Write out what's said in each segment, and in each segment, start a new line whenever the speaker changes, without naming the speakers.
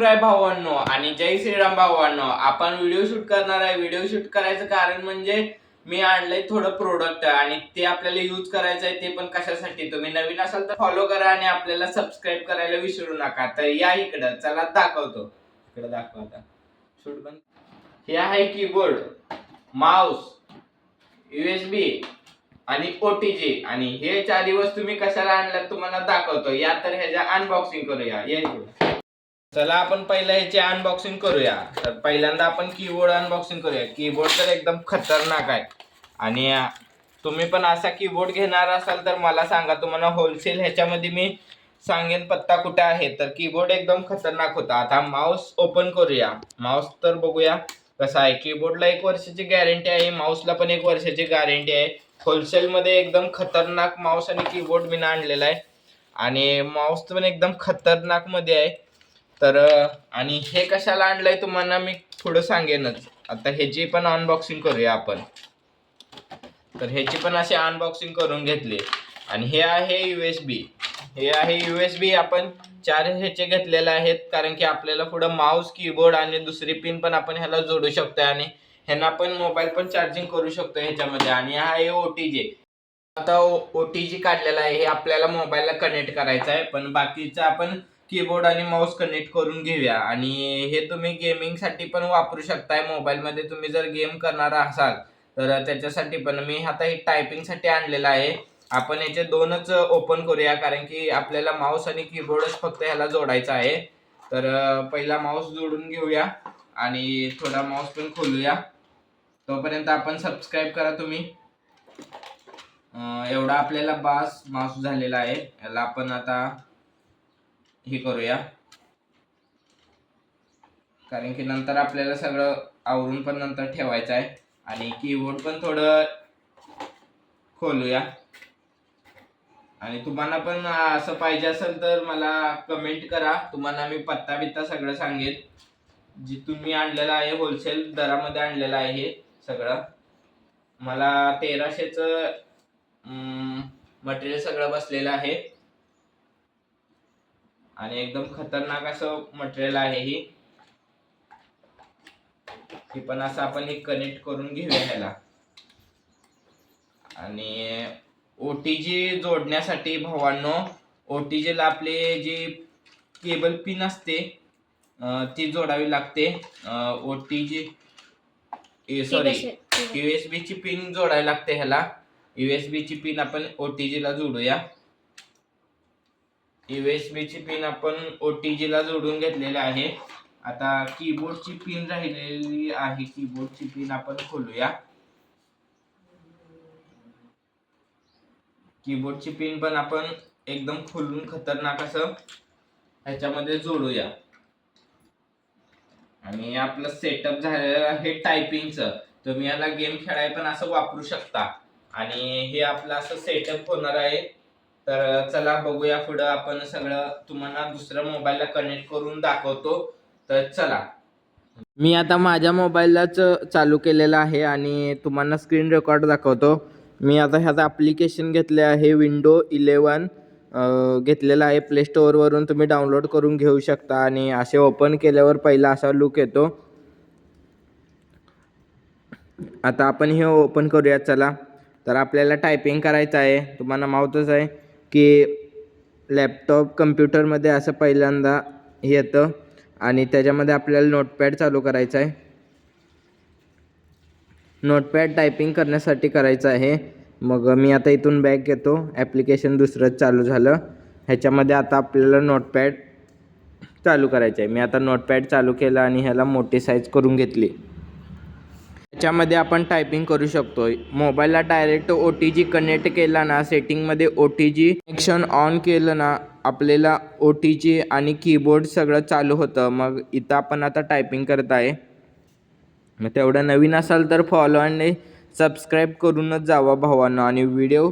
शिवराय भावांनो आणि जय श्रीराम भावांनो. आपण व्हिडिओ शूट करणार आहे. व्हिडिओ शूट करायचं कारण म्हणजे मी आणलंय थोडं प्रोडक्ट आणि ते आपल्याला यूज करायचं आहे ते पण कशासाठी? तुम्ही नवीन असाल तर फॉलो करा आणि आपल्याला सबस्क्राईब करायला विसरू नका. तर या इकडं. चला दाखवतो. इकडं दाखवा आता. शूट बंद. हे आहे कीबोर्ड माऊस युएसबी आणि ओटीजी आणि हे चारही वस्तू मी कशाला आणल्यात तुम्हाला दाखवतो. या तर ह्याच्या अनबॉक्सिंग करूया. या इकडे. चला आपण पहिला ह्याची अनबॉक्सिंग करूया. तर पहिल्यांदा आपण कीबोर्ड अनबॉक्सिंग करूया. कीबोर्ड तर एकदम खतरनाक आहे. आणि तुम्ही पण असा कीबोर्ड घेणार असाल तर मला सांगा. तुम्हाला होलसेल ह्याच्यामध्ये मी सांगेन पत्ता कुठे आहे. तर कीबोर्ड एकदम खतरनाक होता. आता माऊस ओपन करूया. माऊस तर बघूया कसा आहे. कीबोर्डला एक वर्षाची गॅरंटी आहे. माऊसला पण एक वर्षाची गॅरंटी आहे. होलसेलमध्ये एकदम खतरनाक माऊस आणि कीबोर्ड मी आणलेला आहे. आणि माऊस पण एकदम खतरनाकमध्ये आहे. तर आणि हे कशाला आणलंय तुम्हाला मी थोडं सांगेनच. आता ह्याची पण अनबॉक्सिंग करूया आपण तर ह्याची पण अशी अनबॉक्सिंग करून घेतली. आणि हे आहे यू एस बी हे आहे यू एस बी आपण चार ह्याचे घेतलेले आहेत कारण की आपल्याला पुढं माऊस कीबोर्ड आणि दुसरी पिन पण आपण ह्याला जोडू शकतो आणि ह्यांना पण मोबाईल पण चार्जिंग करू शकतो ह्याच्यामध्ये. आणि हा आहे ओ टी जे आता ओ टी जी काढलेला आहे हे आपल्याला मोबाईलला कनेक्ट करायचं आहे. पण बाकीचं आपण कीबोर्ड आणि माऊस कनेक्ट करून घेऊया. आणि हे तुम्ही गेमिंगसाठी पण वापरू शकताय. मोबाईलमध्ये तुम्ही जर गेम करणार असाल तर त्याच्यासाठी पण मी आता हे टायपिंगसाठी आणलेलं आहे. आपण याचे दोनच ओपन करूया कारण की आपल्याला माऊस आणि कीबोर्डच फक्त ह्याला जोडायचा आहे. तर पहिला माऊस जोडून घेऊया आणि थोडा माऊस पण खोलूया. तोपर्यंत आपण सबस्क्राईब करा तुम्ही. एवढा आपल्याला बास माऊस झालेला आहे. याला आपण आता हे करूया. कारण की नंतर आपल्याला सगळं आवरून पण नंतर ठेवायचं आहे. आणि कीबोर्ड पण थोडं खोलूया. आणि तुम्हाला पण असं पाहिजे असेल तर मला कमेंट करा. तुम्हाला मी पत्ता बित्ता सगळं सांगेन. जिथून मी आणलेलं आहे होलसेल दरामध्ये आणलेलं आहे हे सगळं. मला तेराशेचं मटेरियल सगळं बसलेलं आहे. आणि एकदम खतरनाक असं मटेरियल आहे ही. हे पण असं आपण एक कनेक्ट करून घेऊया ह्याला. आणि ओ टी जी जोडण्यासाठी भावांनो ओ टी जीला आपले जी केबल पिन असते ती जोडावी लागते. O T G sorry U S ची पिन जोडायला लागते ह्याला. यू एस ची पिन आपण ओ टी जीला जोडूया. यूएसबीची ची पिन आपण ओ टी जीला जोडून घेतलेली आहे. आता कीबोर्डची पिन राहिलेली आहे. कीबोर्डची पिन आपण खोलूया. कीबोर्डची पिन पण आपण एकदम खोलून खतरनाक असं ह्याच्यामध्ये जोडूया. आणि आपलं सेटअप झालेलं आहे टायपिंगचं तुम्ही याला गेम खेळाय पण असं वापरू शकता. आणि हे आपलं असं सेटअप होणार आहे. तर चला बघूया पुढं. आपण सगळं तुम्हाला दुसऱ्या मोबाईलला कनेक्ट करून दाखवतो. तर चला. मी आता माझ्या मोबाईललाच चालू केलेला आहे आणि तुम्हाला स्क्रीन रेकॉर्ड दाखवतो. मी आता ह्याचं ॲप्लिकेशन घेतले आहे विंडो इलेवन घेतलेलं आहे प्ले स्टोअरवरून तुम्ही डाउनलोड करून घेऊ शकता आणि असे ओपन केल्यावर पहिला असा लुक येतो. आता आपण हे ओपन करूया. चला. तर आपल्याला टायपिंग करायचं आहे. तुम्हाला माहीतच आहे. की लॅपटॉप कम्प्युटरमध्ये असं पहिल्यांदा येतं आणि त्याच्यामध्ये आपल्याला नोटपॅड चालू करायचं आहे. नोटपॅड टायपिंग करण्यासाठी करायचं आहे. मग मी आता इथून बॅग घेतो ॲप्लिकेशन दुसरंच चालू झालं. ह्याच्यामध्ये आता आपल्याला नोटपॅड चालू करायचं आहे. मी आता नोटपॅड चालू केलं आणि ह्याला मोठी साईज करून घेतली. याच्यामध्ये आपण टायपिंग करू शकतो मोबाईलला direct O T G connect केला ना सेटिंगमध्ये O T G connection on केलं ना आपल्याला ओ टी जी आणि कीबोर्ड सगळं चालू होतं. मग इथं आपण आता टायपिंग करत आहे. मग तेवढं नवीन असाल तर फॉलो आणि सबस्क्राईब करूनच जावा भावांना. आणि व्हिडिओ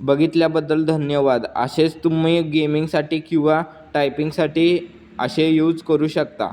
बघितल्याबद्दल धन्यवाद. असेच तुम्ही गेमिंगसाठी किंवा टायपिंगसाठी असे यूज करू शकता.